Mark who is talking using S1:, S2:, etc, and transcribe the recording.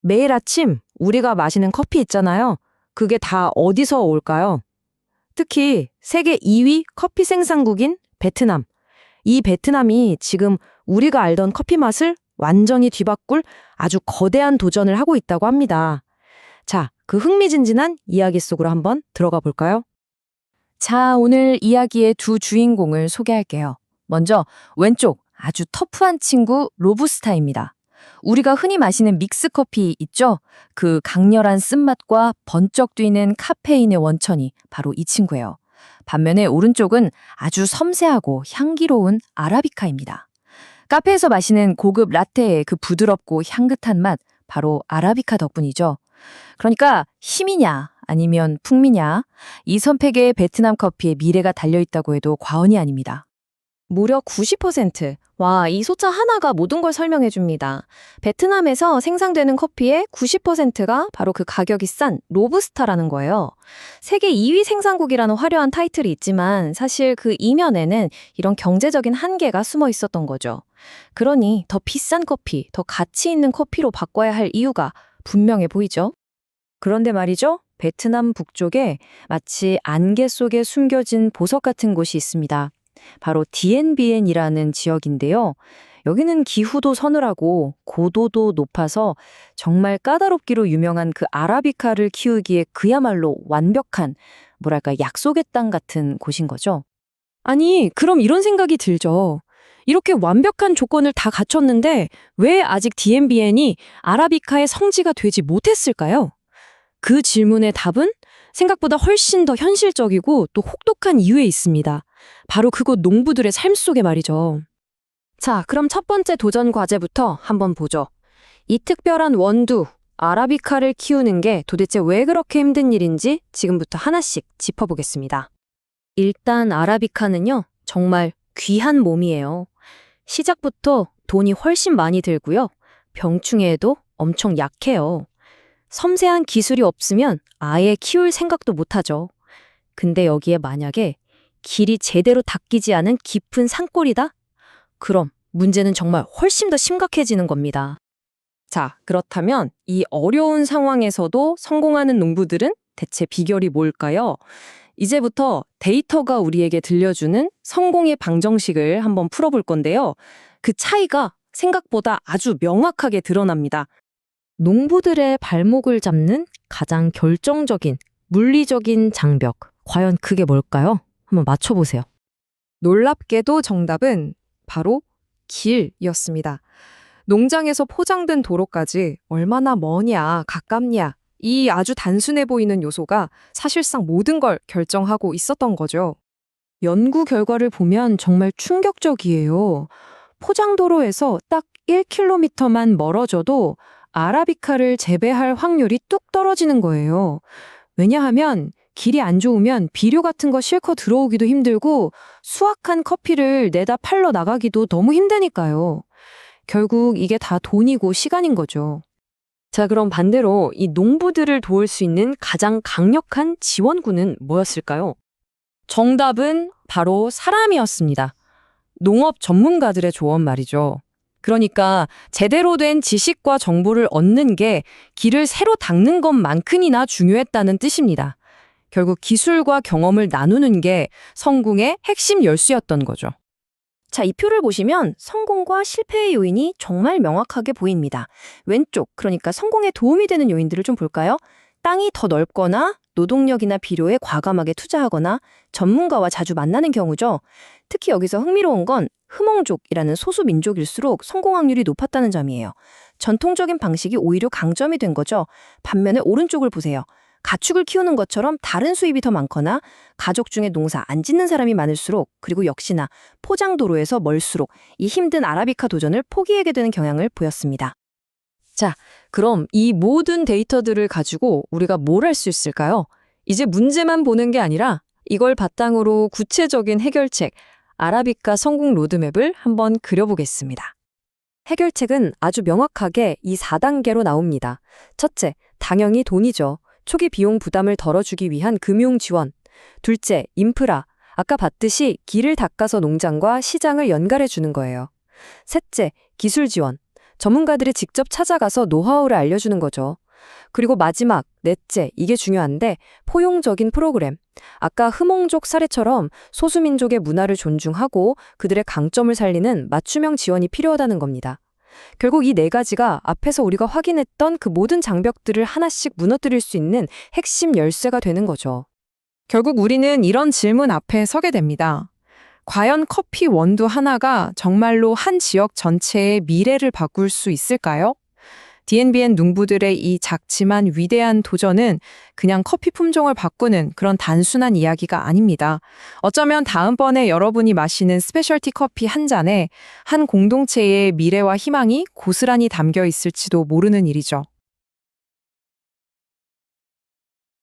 S1: 매일 아침 우리가 마시는 커피 있잖아요. 그게 다 어디서 올까요? 특히 세계 2위 커피 생산국인 베트남. 이 베트남이 지금 우리가 알던 커피 맛을 완전히 뒤바꿀 아주 거대한 도전을 하고 있다고 합니다. 자, 그 흥미진진한 이야기 속으로 한번 들어가 볼까요?
S2: 자, 오늘 이야기의 두 주인공을 소개할게요. 먼저 왼쪽 아주 터프한 친구 로부스타입니다. 우리가 흔히 마시는 믹스 커피 있죠? 그 강렬한 쓴맛과 번쩍 뛰는 카페인의 원천이 바로 이 친구예요. 반면에 오른쪽은 아주 섬세하고 향기로운 아라비카입니다. 카페에서 마시는 고급 라테의 그 부드럽고 향긋한 맛, 바로 아라비카 덕분이죠. 그러니까 힘이냐, 아니면 풍미냐, 이 선택에 베트남 커피의 미래가 달려있다고 해도 과언이 아닙니다.
S3: 무려 90%. 와, 이 숫자 하나가 모든 걸 설명해 줍니다. 베트남에서 생산되는 커피의 90%가 바로 그 가격이 싼 로부스타라는 거예요. 세계 2위 생산국이라는 화려한 타이틀이 있지만 사실 그 이면에는 이런 경제적인 한계가 숨어 있었던 거죠. 그러니 더 비싼 커피, 더 가치 있는 커피로 바꿔야 할 이유가 분명해 보이죠?
S1: 그런데 말이죠. 베트남 북쪽에 마치 안개 속에 숨겨진 보석 같은 곳이 있습니다. 바로 디엔비엔이라는 지역인데요. 여기는 기후도 서늘하고 고도도 높아서 정말 까다롭기로 유명한 그 아라비카를 키우기에 그야말로 완벽한 뭐랄까 약속의 땅 같은 곳인 거죠. 아니, 그럼 이런 생각이 들죠. 이렇게 완벽한 조건을 다 갖췄는데 왜 아직 디엔비엔이 아라비카의 성지가 되지 못했을까요? 그 질문의 답은 생각보다 훨씬 더 현실적이고 또 혹독한 이유에 있습니다. 바로 그곳 농부들의 삶 속에 말이죠. 자, 그럼 첫 번째 도전 과제부터 한번 보죠. 이 특별한 원두, 아라비카를 키우는 게 도대체 왜 그렇게 힘든 일인지 지금부터 하나씩 짚어보겠습니다. 일단 아라비카는요, 정말 귀한 몸이에요. 시작부터 돈이 훨씬 많이 들고요. 병충해에도 엄청 약해요. 섬세한 기술이 없으면 아예 키울 생각도 못하죠. 근데 여기에 만약에 길이 제대로 닦이지 않은 깊은 산골이다? 그럼 문제는 정말 훨씬 더 심각해지는 겁니다. 자, 그렇다면 이 어려운 상황에서도 성공하는 농부들은 대체 비결이 뭘까요? 이제부터 데이터가 우리에게 들려주는 성공의 방정식을 한번 풀어볼 건데요. 그 차이가 생각보다 아주 명확하게 드러납니다. 농부들의 발목을 잡는 가장 결정적인 물리적인 장벽. 과연 그게 뭘까요? 한번 맞춰보세요.
S4: 놀랍게도 정답은 바로 길이었습니다. 농장에서 포장된 도로까지 얼마나 머냐, 가깝냐, 이 아주 단순해 보이는 요소가 사실상 모든 걸 결정하고 있었던 거죠.
S1: 연구 결과를 보면 정말 충격적이에요. 포장도로에서 딱 1km만 멀어져도 아라비카를 재배할 확률이 뚝 떨어지는 거예요. 왜냐하면 길이 안 좋으면 비료 같은 거 실컷 들어오기도 힘들고 수확한 커피를 내다 팔러 나가기도 너무 힘드니까요. 결국 이게 다 돈이고 시간인 거죠. 자, 그럼 반대로 이 농부들을 도울 수 있는 가장 강력한 지원군은 뭐였을까요? 정답은 바로 사람이었습니다. 농업 전문가들의 조언 말이죠. 그러니까 제대로 된 지식과 정보를 얻는 게 길을 새로 닦는 것만큼이나 중요했다는 뜻입니다. 결국 기술과 경험을 나누는 게 성공의 핵심 열쇠였던 거죠.
S3: 자, 이 표를 보시면 성공과 실패의 요인이 정말 명확하게 보입니다. 왼쪽, 그러니까 성공에 도움이 되는 요인들을 좀 볼까요? 땅이 더 넓거나 노동력이나 비료에 과감하게 투자하거나 전문가와 자주 만나는 경우죠. 특히 여기서 흥미로운 건 흐몽족이라는 소수 민족일수록 성공 확률이 높았다는 점이에요. 전통적인 방식이 오히려 강점이 된 거죠. 반면에 오른쪽을 보세요. 가축을 키우는 것처럼 다른 수입이 더 많거나 가족 중에 농사 안 짓는 사람이 많을수록 그리고 역시나 포장도로에서 멀수록 이 힘든 아라비카 도전을 포기하게 되는 경향을 보였습니다.
S1: 자, 그럼 이 모든 데이터들을 가지고 우리가 뭘 할 수 있을까요? 이제 문제만 보는 게 아니라 이걸 바탕으로 구체적인 해결책, 아라비카 성공 로드맵을 한번 그려보겠습니다. 해결책은 아주 명확하게 이 4단계로 나옵니다. 첫째, 당연히 돈이죠. 초기 비용 부담을 덜어주기 위한 금융 지원. 둘째, 인프라. 아까 봤듯이 길을 닦아서 농장과 시장을 연결해 주는 거예요. 셋째, 기술 지원. 전문가들이 직접 찾아가서 노하우를 알려주는 거죠. 그리고 마지막, 넷째, 이게 중요한데 포용적인 프로그램. 아까 흐몽족 사례처럼 소수민족의 문화를 존중하고 그들의 강점을 살리는 맞춤형 지원이 필요하다는 겁니다. 결국 이 네 가지가 앞에서 우리가 확인했던 그 모든 장벽들을 하나씩 무너뜨릴 수 있는 핵심 열쇠가 되는 거죠.
S4: 결국 우리는 이런 질문 앞에 서게 됩니다. 과연 커피 원두 하나가 정말로 한 지역 전체의 미래를 바꿀 수 있을까요? DNBN 농부들의 이 작지만 위대한 도전은 그냥 커피 품종을 바꾸는 그런 단순한 이야기가 아닙니다. 어쩌면 다음번에 여러분이 마시는 스페셜티 커피 한 잔에 한 공동체의 미래와 희망이 고스란히 담겨 있을지도 모르는 일이죠.